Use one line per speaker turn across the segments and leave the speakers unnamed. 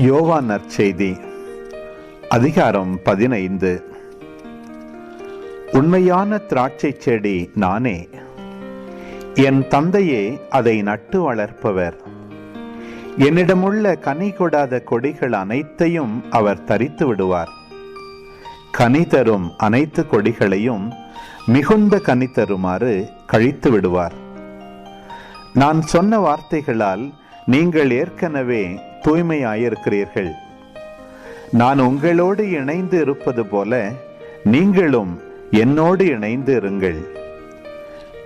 யோவா நற்செய்தி அதிகாரம் பதினைந்து. உண்மையான திராட்சை செடி நானே. என் தந்தையே அதை நட்டு வளர்ப்பவர். என்னிடமுள்ள கனி கொடாத கொடிகள் அனைத்தையும் அவர் தரித்து விடுவார். கனி தரும் அனைத்து கொடிகளையும் மிகுந்த கனி தருமாறு கழித்து விடுவார். நான் சொன்ன வார்த்தைகளால் நீங்கள் ஏற்கனவே தூய்மையாயிருக்கிறீர்கள். நான் உங்களோடு இணைந்து இருப்பது போல நீங்களும் என்னோடு இணைந்து இருங்கள்.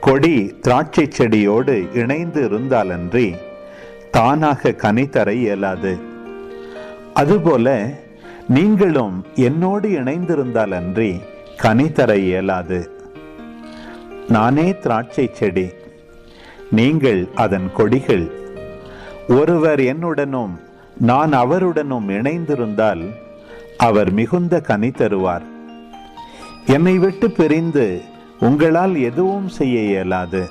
கொடி திராட்சை செடியோடு இணைந்து இருந்தாலன்றி தானாக கனி தர இயலாது. அதுபோல நீங்களும் என்னோடு இணைந்திருந்தாலன்றி கனி தர இயலாது. நானே திராட்சை செடி. நீங்கள் அதன் கொடிகள். ஒருவர் என்னுடனும் நான் அவருடனும் இணைந்திருந்தால் அவர் மிகுந்த கனி தருவார். என்னை விட்டு பிரிந்து உங்களால் எதுவும் செய்ய இயலாது.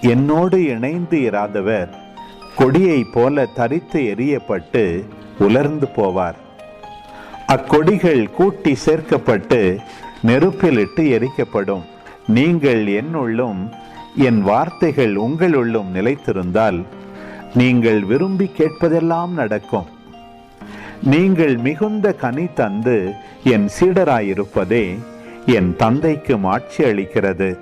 என்னோடு இணைந்து இராதவர் கொடியைப் போல தரித்து எரியப்பட்டு உலர்ந்து போவார். அக்கொடிகள் கூட்டி சேர்க்கப்பட்டு நெருப்பிலிட்டு எரிக்கப்படும். நீங்கள் என்னுள்ளும் என் வார்த்தைகள் உங்களுள்ளும் நிலைத்திருந்தால் நீங்கள் விரும்பி கேட்பதெல்லாம் நடக்கும். நீங்கள் மிகுந்த கனி தந்து என் சீடராயிருப்பதே என் தந்தைக்கு மாட்சி அளிக்கிறது.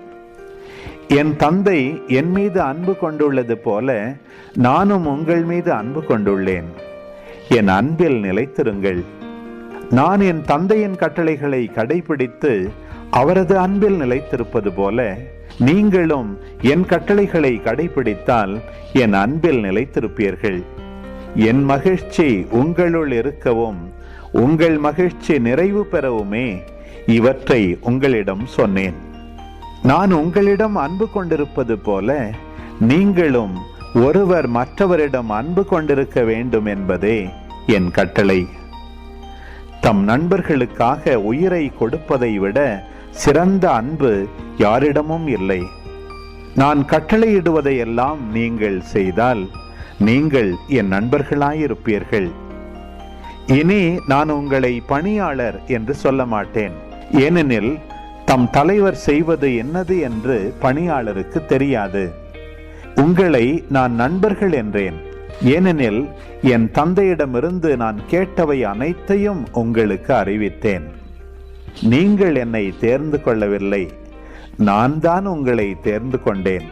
என் தந்தை என் மீது அன்பு கொண்டுள்ளது போல நானும் உங்கள் மீது அன்பு கொண்டுள்ளேன். என் அன்பில் நிலைத்திருங்கள். நான் என் தந்தையின் கட்டளைகளை கடைபிடித்து அவரது அன்பில் நிலைத்திருப்பது போல நீங்களும் என் கட்டளைகளை கடைபிடித்தால் என் அன்பில் நிலைத்திருப்பீர்கள். என் மகிழ்ச்சி உங்களுள் இருக்கவும் உங்கள் மகிழ்ச்சி நிறைவு பெறவுமே இவற்றை உங்களிடம் சொன்னேன். நான் உங்களிடம் அன்பு கொண்டிருப்பது போல நீங்களும் ஒருவர் மற்றவரிடம் அன்பு கொண்டிருக்க வேண்டும் என்பதே என் கட்டளை. தம் நண்பர்களுக்காக உயிரை கொடுப்பதை விட சிறந்த அன்பு யாரிடமும் இல்லை. நான் கட்டளையிடுவதையெல்லாம் நீங்கள் செய்தால் நீங்கள் என் நண்பர்களாயிருப்பீர்கள். இனி நான் உங்களை பணியாளர் என்று சொல்ல மாட்டேன். ஏனெனில் தம் தலைவர் செய்வது என்னது என்று பணியாளருக்கு தெரியாது. உங்களை நான் நண்பர்கள் என்றேன். ஏனெனில் என் தந்தையிடமிருந்து நான் கேட்டவை அனைத்தையும் உங்களுக்கு அறிவித்தேன். நீங்கள் என்னை தேர்ந்து கொள்ளவில்லை. நான் தான் உங்களை தேர்ந்து கொண்டேன்.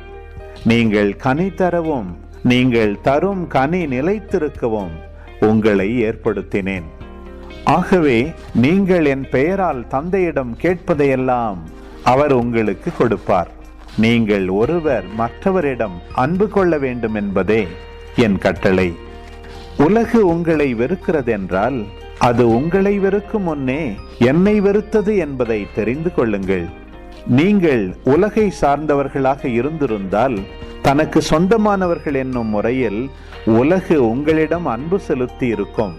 நீங்கள் கனி தரவும் நீங்கள் தரும் கனி நிலைத்திருக்கவும் உங்களை ஏற்படுத்தினேன். ஆகவே நீங்கள் என் பெயரால் தந்தையிடம் கேட்பதையெல்லாம் அவர் உங்களுக்கு கொடுப்பார். நீங்கள் ஒருவர் மற்றவரிடம் அன்பு கொள்ள வேண்டும் என்பதே என் கட்டளை. உலகு உங்களை வெறுக்கிறதென்றால் அது உங்களை வெறுக்கும் முன்னே என்னை வெறுத்தது என்பதை தெரிந்து கொள்ளுங்கள். நீங்கள் உலகை சார்ந்தவர்களாக இருந்திருந்தால் தனக்கு சொந்தமானவர்கள் என்னும் முறையில் உலகு உங்களிடம் அன்பு செலுத்தி இருக்கும்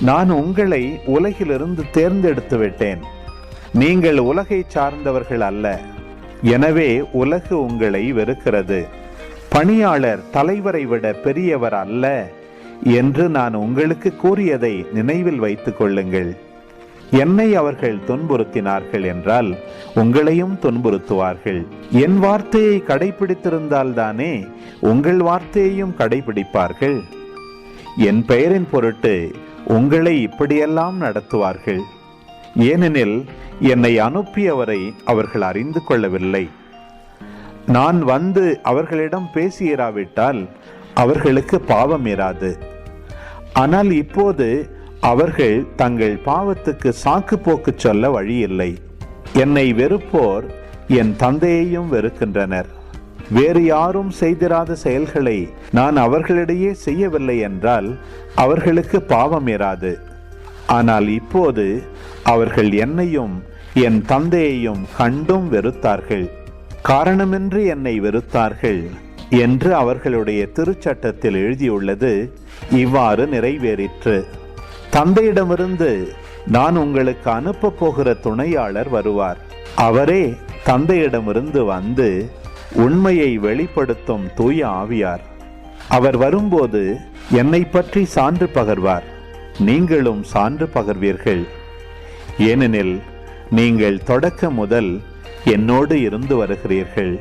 நான் உங்களை உலகிலிருந்து தேர்ந்தெடுத்து விட்டேன். நீங்கள் உலகை சார்ந்தவர்கள் அல்ல. எனவே உலகு உங்களை வெறுக்கிறது. பணியாளர் தலைவரை விட பெரியவர் அல்ல. என்று நான் உங்களுக்கு கூறியதை நினைவில் வைத்துக் கொள்ளுங்கள். என்னை அவர்கள் துன்புறுத்தினார்கள் என்றால் உங்களையும் துன்புறுத்துவார்கள். என் வார்த்தையை கடைபிடித்திருந்தால்தானே உங்கள் வார்த்தையையும் கடைபிடிப்பார்கள். என் பெயரின் பொருட்டு உங்களை இப்படியெல்லாம் நடத்துவார்கள். ஏனெனில் என்னை அனுப்பியவரை அவர்கள் அறிந்து கொள்ளவில்லை. நான் வந்து அவர்களிடம் பேசியிராவிட்டால் அவர்களுக்கு பாவம் இராது. ஆனால் இப்போது அவர்கள் தங்கள் பாவத்துக்கு சாக்கு போக்கு சொல்ல வழியில்லை. என்னை வெறுப்போர் என் தந்தையையும் வெறுக்கின்றனர். வேறு யாரும் செய்திராத செயல்களை நான் அவர்களிடையே செய்யவில்லை என்றால் அவர்களுக்கு பாவம் இராது. ஆனால் இப்போது அவர்கள் என்னையும் என் தந்தையையும் கண்டும் வெறுத்தார்கள். காரணமின்றி என்னை வெறுத்தார்கள். என்று அவர்களுடைய திருச்சட்டத்தில் எழுதியுள்ளது இவ்வாறு நிறைவேறிற்று. தந்தையிடமிருந்து நான் உங்களுக்கு அனுப்பப் போகிற துணையாளர் வருவார். அவரே தந்தையிடமிருந்து வந்து உண்மையை வெளிப்படுத்தும் தூய ஆவியார். அவர் வரும்போது என்னை பற்றி சான்று பகர்வார். நீங்களும் சான்று பகர்வீர்கள். ஏனெனில் நீங்கள் தொடக்க முதல் என்னோடு இருந்து வருகிறீர்கள்.